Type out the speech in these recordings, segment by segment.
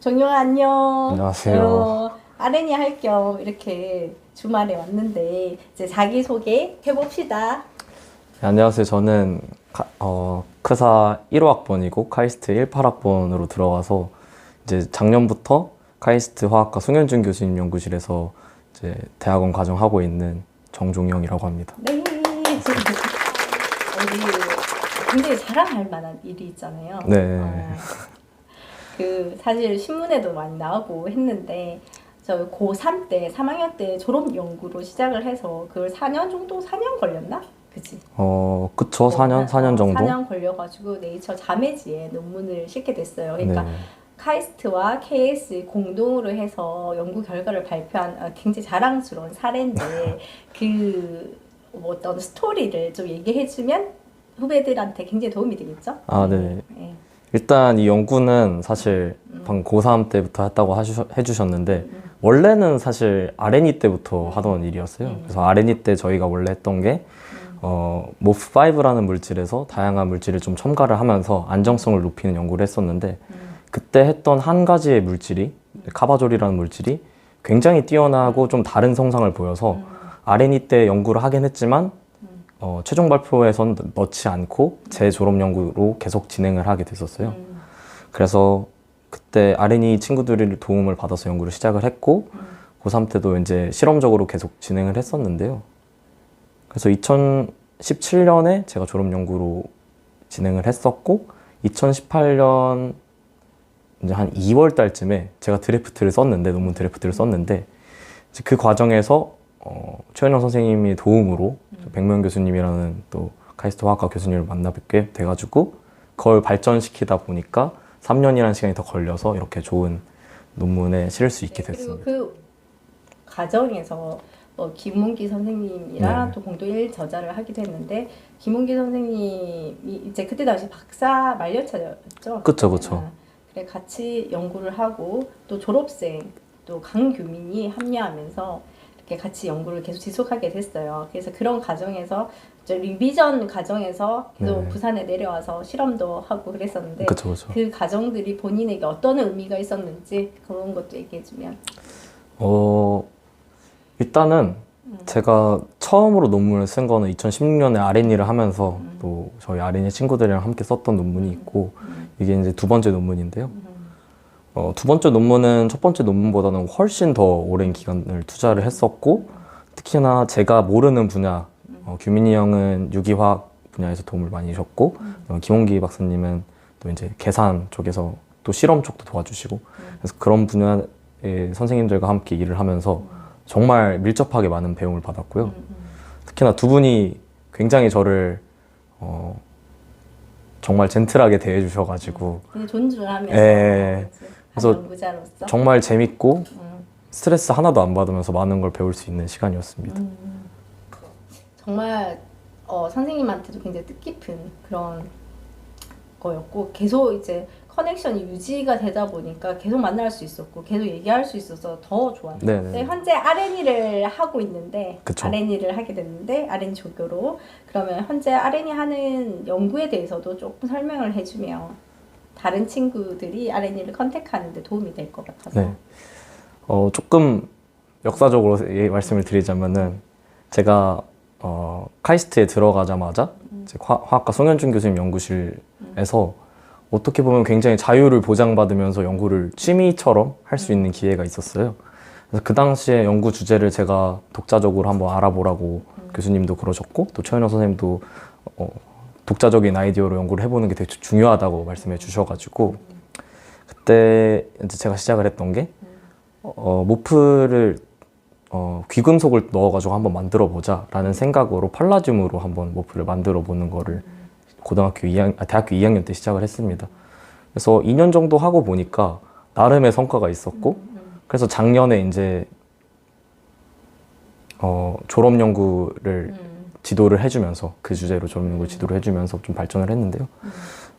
정영아 안녕. 안녕하세요. 어, 아레니 할 겸 이렇게 주말에 왔는데 이제 자기 소개 해봅시다. 네, 안녕하세요. 저는 카- 어, 크사 1호학번이고 카이스트 18학번으로 들어가서 이제 작년부터 카이스트 화학과 송현준 교수님 연구실에서 이제 대학원 과정 하고 있는 정종영이라고 합니다. 네. 우리 굉장히 자랑할 만한 일이 있잖아요. 네. 어, 그 사실 신문에도 많이 나오고 했는데 저 고3 때 3학년 때 졸업 연구로 시작을 해서 그걸 4년 정도 4년 걸렸나? 그치? 어, 그쵸. 4년, 4년 정도? 4년 걸려가지고 네이처 자매지에 논문을 싣게 됐어요. 그러니까 네. 카이스트와 KS 공동으로 해서 연구 결과를 발표한 아, 굉장히 자랑스러운 사례인데 그 뭐 어떤 스토리를 좀 얘기해주면 후배들한테 굉장히 도움이 되겠죠? 아, 네. 네. 일단 이 연구는 사실 음. 방금 고3 때부터 했다고 하셔, 해주셨는데 원래는 사실 R&E 때부터 하던 일이었어요. 음. 그래서 R&E 때 저희가 원래 했던 게 어, 모프5라는 물질에서 다양한 물질을 좀 첨가를 하면서 안정성을 높이는 연구를 했었는데 음. 그때 했던 한 가지의 물질이 카바졸이라는 물질이 굉장히 뛰어나고 좀 다른 성상을 보여서 음. R&E 때 연구를 하긴 했지만 어, 최종 발표에선 넣지 않고 재졸업 연구로 계속 진행을 하게 됐었어요. 음. 그래서 그때 R&E 친구들의 도움을 받아서 연구를 시작을 했고 음. 고3 때도 이제 실험적으로 계속 진행을 했었는데요. 그래서 2017년에 제가 졸업 연구로 진행을 했었고 2018년 이제 한 2월 달쯤에 제가 드래프트를 썼는데 논문 드래프트를 썼는데 그 과정에서 어, 최현영 선생님의 도움으로 백명 교수님이라는 또 카이스트 화학과 교수님을 만나 뵙게 돼가지고 그걸 발전시키다 보니까 3년이라는 시간이 더 걸려서 이렇게 좋은 논문에 실을 수 있게 그리고 됐습니다. 그 과정에서 뭐 김문기 선생님이랑 네. 또 공동 1 저자를 하기도 했는데 김문기 선생님이 이제 그때 당시 박사 만료차였죠. 그쵸, 그쵸. 아, 그래 같이 연구를 하고 또 졸업생 또 강규민이 합류하면서 같이 연구를 계속 지속하게 됐어요. 그래서 그런 과정에서 저 리비전 과정에서 계속 네. 부산에 내려와서 실험도 하고 그랬었는데 그쵸, 그쵸. 그 과정들이 본인에게 어떤 의미가 있었는지 그런 것도 얘기해주면. 어, 일단은 제가 처음으로 논문을 쓴 거는 2016년에 R&E를 하면서 또 저희 R&E 친구들이랑 함께 썼던 논문이 있고 이게 이제 두 번째 논문인데요. 어, 두 번째 논문은 첫 번째 논문보다는 훨씬 더 오랜 기간을 투자를 했었고 특히나 제가 모르는 분야 어, 규민이 형은 유기화학 분야에서 도움을 많이 주셨고 어, 김홍기 박사님은 또 이제 계산 쪽에서 또 실험 쪽도 도와주시고 그래서 그런 분야의 선생님들과 함께 일을 하면서 정말 밀접하게 많은 배움을 받았고요. 특히나 두 분이 굉장히 저를 어, 정말 젠틀하게 대해주셔가지고 되게 존중하면서 예. 그래서 연구자로서 정말 재밌고 음, 스트레스 하나도 안 받으면서 많은 걸 배울 수 있는 시간이었습니다. 정말 어, 선생님한테도 굉장히 뜻깊은 그런 거였고 계속 이제 커넥션이 유지가 되다 보니까 계속 만날 수 있었고 계속 얘기할 수 있어서 더 좋아요. 네네. 네, 현재 R&E를 하고 있는데 그쵸. R&E를 하게 됐는데 R&E 조교로 그러면 현재 R&E 하는 연구에 대해서도 조금 설명을 해주면 다른 친구들이 R&E를 컨택하는 데 도움이 될 것 같아서. 네. 어, 조금 역사적으로 예- 말씀을 드리자면은 제가 어, 카이스트에 들어가자마자 이제 화, 화학과 송현준 교수님 연구실에서 어떻게 보면 굉장히 자유를 보장받으면서 연구를 취미처럼 할 수 있는 기회가 있었어요. 그래서 그 당시에 연구 주제를 제가 독자적으로 한번 알아보라고 교수님도 그러셨고 또 최현영 선생님도 어, 독자적인 아이디어로 연구를 해보는 게 되게 중요하다고 말씀해 주셔가지고 그때 이제 제가 시작을 했던 게 어, 모프를 어, 귀금속을 넣어가지고 한번 만들어 보자 라는 생각으로 팔라듐으로 한번 모프를 만들어 보는 거를 고등학교 2학, 아, 대학교 2학년 때 시작을 했습니다. 그래서 2년 정도 하고 보니까 나름의 성과가 있었고 그래서 작년에 이제 어, 졸업 연구를 음, 지도를 해주면서 그 주제로 졸업 연구 지도를 해주면서 좀 발전을 했는데요.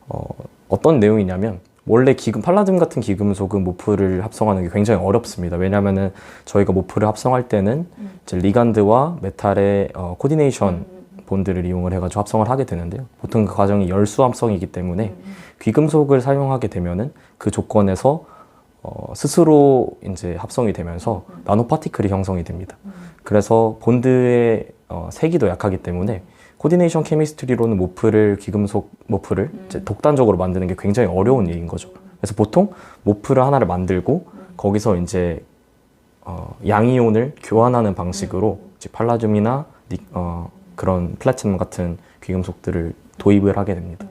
어, 어떤 내용이냐면 원래 기금 팔라듐 같은 기금속은 모프를 합성하는 게 굉장히 어렵습니다. 왜냐하면은 저희가 모프를 합성할 때는 이제 리간드와 메탈의 어, 코디네이션 본드를 이용을 해가지고 합성을 하게 되는데요. 보통 그 과정이 열수 합성이기 때문에 귀금속을 사용하게 되면은 그 조건에서 어, 스스로 이제 합성이 되면서 나노 파티클이 형성이 됩니다. 그래서 본드의 어, 세기도 약하기 때문에 코디네이션 케미스트리로는 모프를 귀금속 모프를 이제 독단적으로 만드는 게 굉장히 어려운 일인 거죠. 그래서 보통 모프를 하나를 만들고 거기서 이제 어, 양이온을 교환하는 방식으로 이제 팔라듐이나 니- 어, 그런 플래티넘 같은 귀금속들을 도입을 하게 됩니다.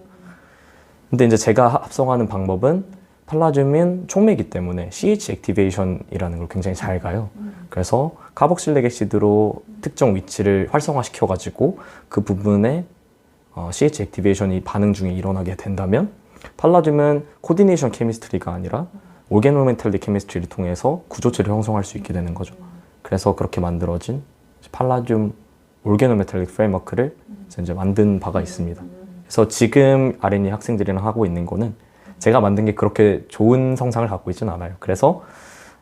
근데 이제 제가 합성하는 방법은 팔라듐은 촉매이기 때문에 CH 액티베이션이라는 걸 굉장히 잘 가요. 그래서 카복실렉 액시드로 특정 위치를 활성화시켜 가지고 그 부분에 어, CH 액티베이션이 반응 중에 일어나게 된다면 팔라듐은 코디네이션 케미스트리가 아니라 올게노멘탈리 케미스트리를 통해서 구조체를 형성할 수 있게 되는 거죠. 그래서 그렇게 만들어진 팔라듐 올게노메탈릭 프레임워크를 이제 만든 바가 있습니다. 그래서 지금 R&D 학생들이랑 하고 있는 거는 제가 만든 게 그렇게 좋은 성상을 갖고 있지는 않아요. 그래서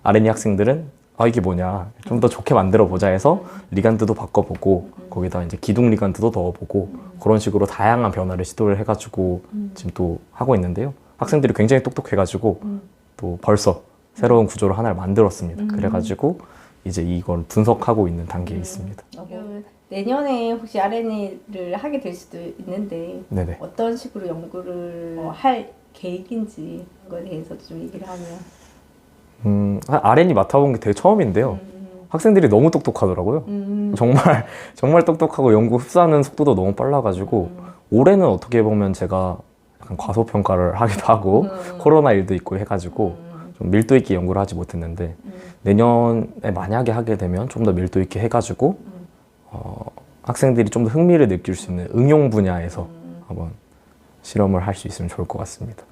R&D 학생들은 아 이게 뭐냐 좀 더 좋게 만들어 보자 해서 리간드도 바꿔보고 거기다 이제 기둥 리간드도 넣어보고 그런 식으로 다양한 변화를 시도를 해가지고 지금 또 하고 있는데요. 학생들이 굉장히 똑똑해가지고 또 벌써 새로운 구조를 하나를 만들었습니다. 그래가지고 이제 이걸 분석하고 있는 단계에 있습니다. 그 내년에 혹시 R&A를 하게 될 수도 있는데 네네. 어떤 식으로 연구를 어, 할 계획인지 그거에 대해서 좀 얘기를 하면 음, R&D 맡아본 게 되게 처음인데요. 학생들이 너무 똑똑하더라고요. 음, 정말 정말 똑똑하고 연구 흡수하는 속도도 너무 빨라가지고 올해는 어떻게 보면 제가 약간 과소평가를 하기도 하고 음. 코로나 일도 있고 해가지고 음, 좀 밀도 있게 연구를 하지 못했는데 음. 내년에 만약에 하게 되면 좀 더 밀도 있게 해가지고 어, 학생들이 좀 더 흥미를 느낄 수 있는 응용 분야에서 음. 한번 실험을 할 수 있으면 좋을 것 같습니다.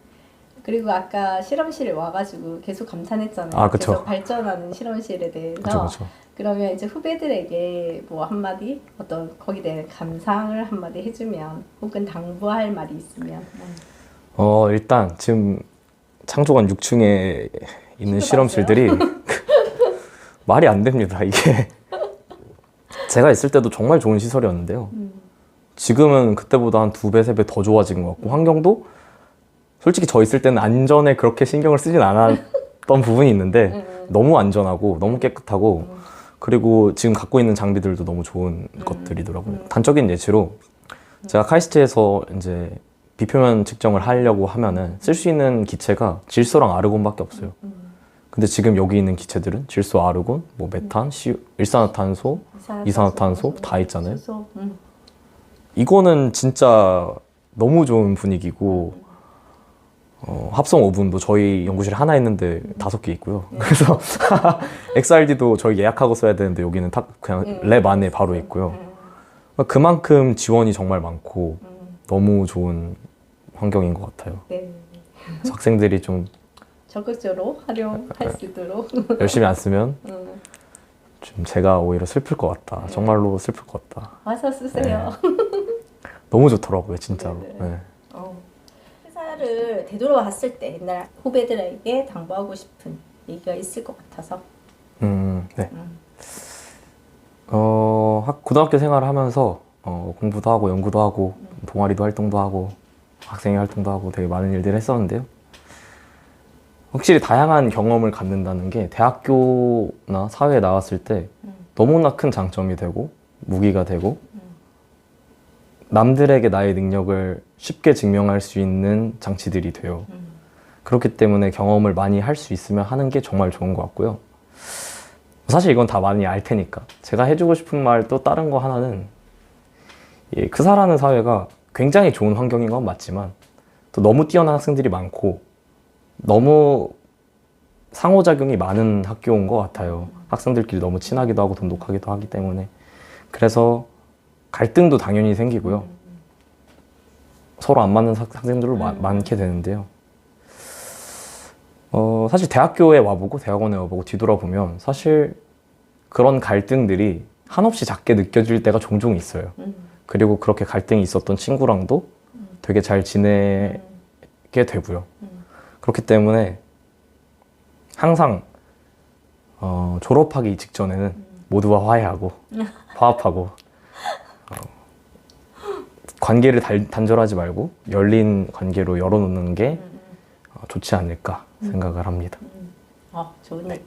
그리고 아까 실험실에 와가지고 계속 감탄했잖아요. 아, 그쵸. 계속 발전하는 실험실에 대해서. 그렇죠, 그렇죠. 그러면 이제 후배들에게 뭐 한마디 어떤 거기에 대한 감상을 한마디 해주면 혹은 당부할 말이 있으면 음. 어 일단 지금 창조관 6층에 있는 실험실들이 말이 안 됩니다. 이게 제가 있을 때도 정말 좋은 시설이었는데요. 음. 지금은 그때보다 한 두 배, 세 배 더 좋아진 것 같고 환경도 솔직히 저 있을 때는 안전에 그렇게 신경을 쓰진 않았던 부분이 있는데 음. 너무 안전하고 너무 깨끗하고 그리고 지금 갖고 있는 장비들도 너무 좋은 음. 것들이더라고요. 단적인 예시로 제가 카이스트에서 이제 비표면 측정을 하려고 하면은 쓸 수 있는 기체가 질소랑 아르곤밖에 없어요. 음. 근데 지금 여기 있는 기체들은 질소, 아르곤, 뭐 메탄, 시, 일산화탄소 이산화탄소 다 있잖아요. 음. 이거는 진짜 너무 좋은 분위기고 어, 합성 오븐도 저희 연구실에 하나 있는데 다섯 개 있고요. 그래서 XRD도 저희 예약하고 써야 되는데 여기는 딱 그냥 음. 랩 안에 바로 있고요. 음. 그만큼 지원이 정말 많고 음. 너무 좋은 환경인 것 같아요. 네. 그래서 학생들이 좀 적극적으로 활용할 수 있도록. 열심히 안 쓰면 음. 좀 제가 오히려 슬플 것 같다. 정말로 슬플 것 같다. 와서 쓰세요. 너무 좋더라고요, 진짜로. 네네. 네. 어. 회사를 되돌아봤을 때 옛날 후배들에게 당부하고 싶은 얘기가 있을 것 같아서. 음, 네. 음. 어, 학- 고등학교 생활을 하면서 어, 공부도 하고 연구도 하고 동아리도 활동도 하고 학생회 활동도 하고 되게 많은 일들을 했었는데요. 확실히 다양한 경험을 갖는다는 게 대학교나 사회에 나왔을 때 음. 너무나 큰 장점이 되고 무기가 되고 남들에게 나의 능력을 쉽게 증명할 수 있는 장치들이 돼요. 음. 그렇기 때문에 경험을 많이 할 수 있으면 하는 게 정말 좋은 것 같고요. 사실 이건 다 많이 알 테니까 제가 해주고 싶은 말 또 다른 거 하나는 예, 크사라는 사회가 굉장히 좋은 환경인 건 맞지만 또 너무 뛰어난 학생들이 많고 너무 상호작용이 많은 학교인 것 같아요. 학생들끼리 너무 친하기도 하고 돈독하기도 하기 때문에 그래서 갈등도 당연히 생기고요. 서로 안 맞는 학- 학생들도 마- 음. 많게 되는데요. 어, 사실 대학교에 와보고 대학원에 와보고 뒤돌아보면 사실 그런 갈등들이 한없이 작게 느껴질 때가 종종 있어요. 음. 그리고 그렇게 갈등이 있었던 친구랑도 되게 잘 지내게 되고요. 음. 그렇기 때문에 항상 어, 졸업하기 직전에는 모두와 화해하고 화합하고 어, 관계를 달- 단절하지 말고 열린 관계로 열어놓는 게 어, 좋지 않을까 생각을 합니다. 어, 좋은 얘기.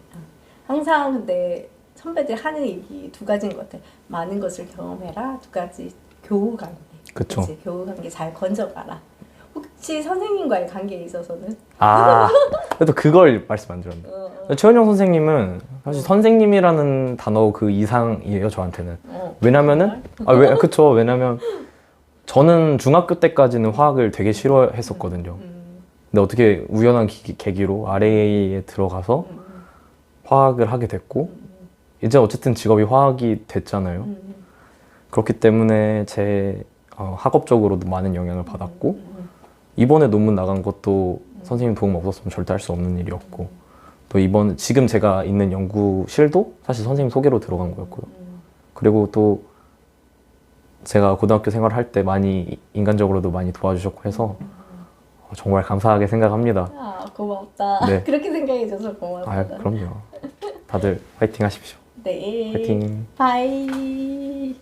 항상 근데 선배들 하는 얘기 두 가지인 것 같아. 많은 것을 경험해라. 두 가지 교우 관계. 그치? 교우 관계 잘 건져가라. 혹시 선생님과의 관계에 있어서는? 아, 그래도 그걸 말씀 안 드렸네. 어, 어, 최은영 선생님은 사실 선생님이라는 단어 그 이상이에요, 저한테는. 어. 왜냐면은, 아, 왜, 그쵸. 왜냐면 저는 중학교 때까지는 화학을 되게 싫어했었거든요. 음, 근데 어떻게 우연한 기- 계기로 RA에 들어가서 음, 화학을 하게 됐고, 이제 어쨌든 직업이 화학이 됐잖아요. 음, 그렇기 때문에 제 어, 학업적으로도 많은 영향을 받았고, 음, 이번에 논문 나간 것도 선생님 도움 없었으면 절대 할 수 없는 일이었고, 또 이번, 지금 제가 있는 연구실도 사실 선생님 소개로 들어간 거였고요. 음. 그리고 또 제가 고등학교 생활을 할때 많이 인간적으로도 많이 도와주셨고 해서 어, 정말 감사하게 생각합니다. 아, 고맙다. 네. 그렇게 생각해줘서 고맙다. 아, 그럼요. 다들 화이팅 하십시오. 네. 화이팅. 바이.